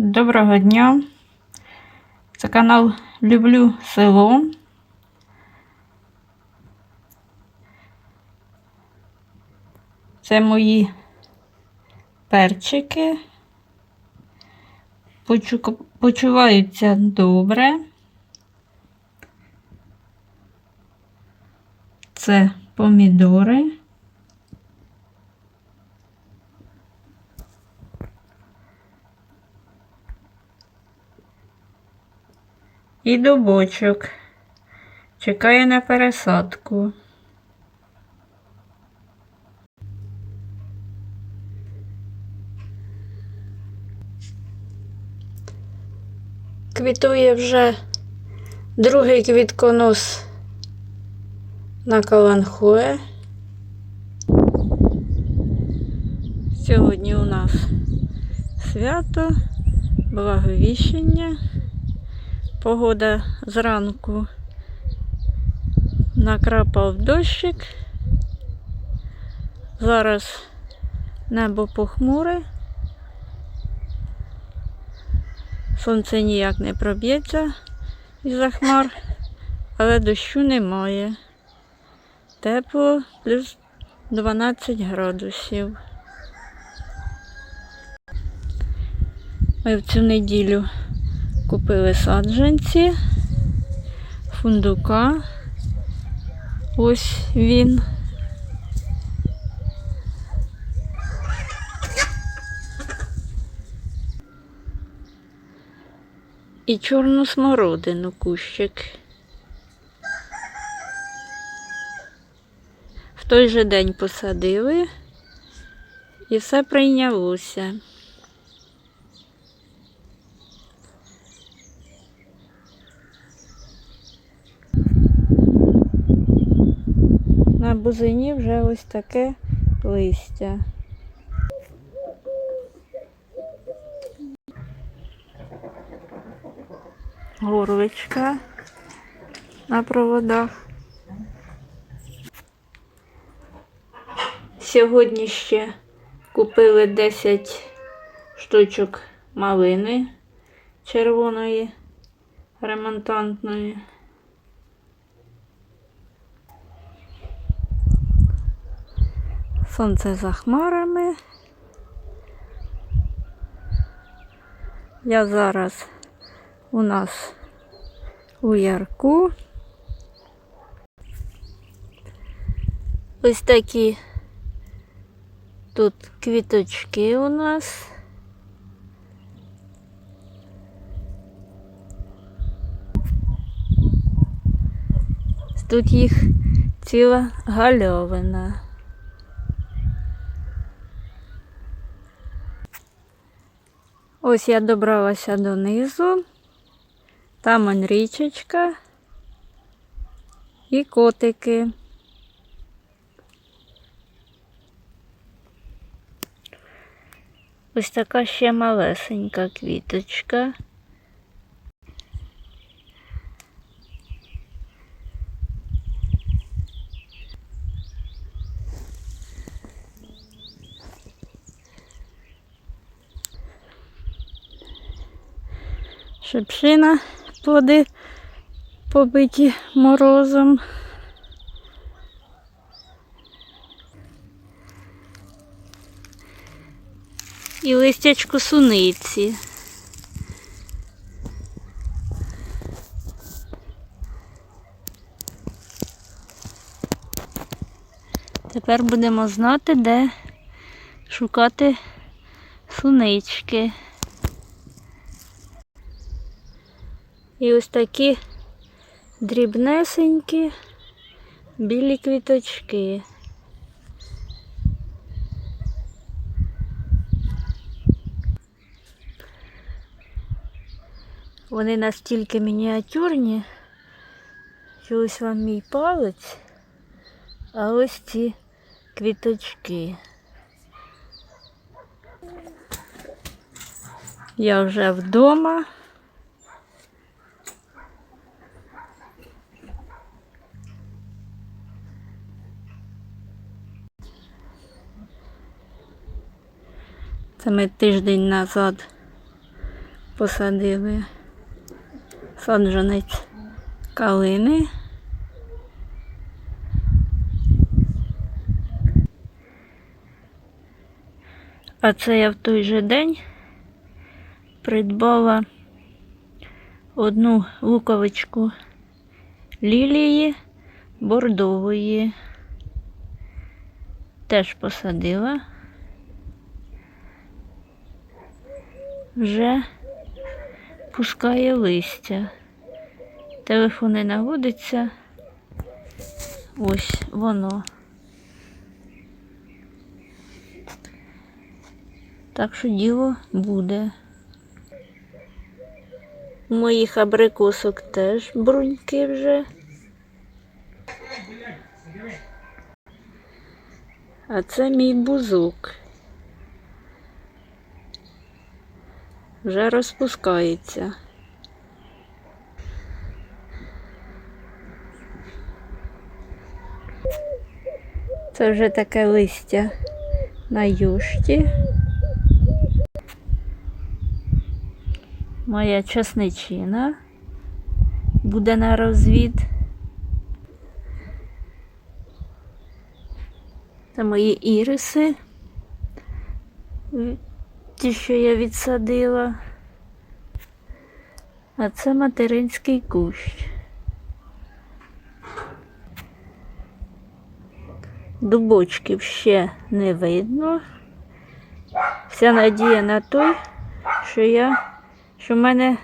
Доброго дня. Це канал Люблю село. Це мої перчики. Почуваються добре. Це помідори. І дубочок. Чекає на пересадку. Квітує вже другий квітконос на Каланхуе. Сьогодні у нас свято, благовіщення. Погода зранку накрапав дощик. Зараз небо похмуре. Сонце ніяк не проб'ється із-за хмар, але дощу немає. Тепло плюс 12 градусів. Ми в цю неділю Купили саджанці, фундука. Ось він. І чорну смородину кущик. В той же день посадили і все прийнялося. Бузині вже ось таке листя. Горличка на проводах. Сьогодні ще купили 10 штучок малини червоної ремонтантної. Сонце за хмарами. Я зараз у нас у ярку. Ось такі тут квіточки у нас. Тут їх ціла гальовина. Ось я добралася донизу. Там он річечка і котики. Ось така ще малесенька квіточка. Шипшина плоди побиті морозом. І листячко суниці. Тепер будемо знати, де шукати сунички. І ось такі дрібнесенькі білі квіточки. Вони настільки мініатюрні, що ось вам мій палець, а ось ці квіточки. Я вже вдома. Це ми тиждень назад посадили саджанець калини. А це я в той же день придбала одну луковичку лілії бордової. Теж посадила. Вже пускає листя. Телефон не наводиться. Ось воно. Так що діло буде. У моїх абрикосок теж бруньки вже. А це мій бузок. Вже розпускається. Це вже таке листя на юшті. Моя часничина буде на розвід. Це мої іриси. Ті, що я відсадила. А це материнський кущ. Дубочків ще не видно. Вся надія на той, що я, що в мене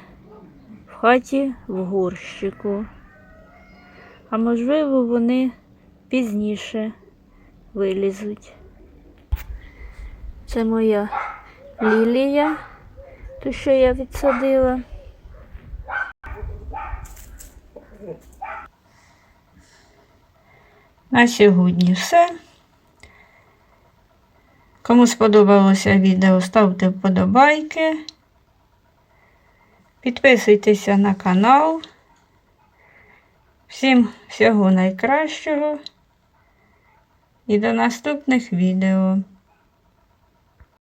в хаті в горщику. А можливо, вони пізніше вилізуть. Це моя лілія, ту, що я відсадила. На сьогодні все. Кому сподобалося відео, ставте вподобайки. Підписуйтеся на канал. Всім всього найкращого і до наступних відео.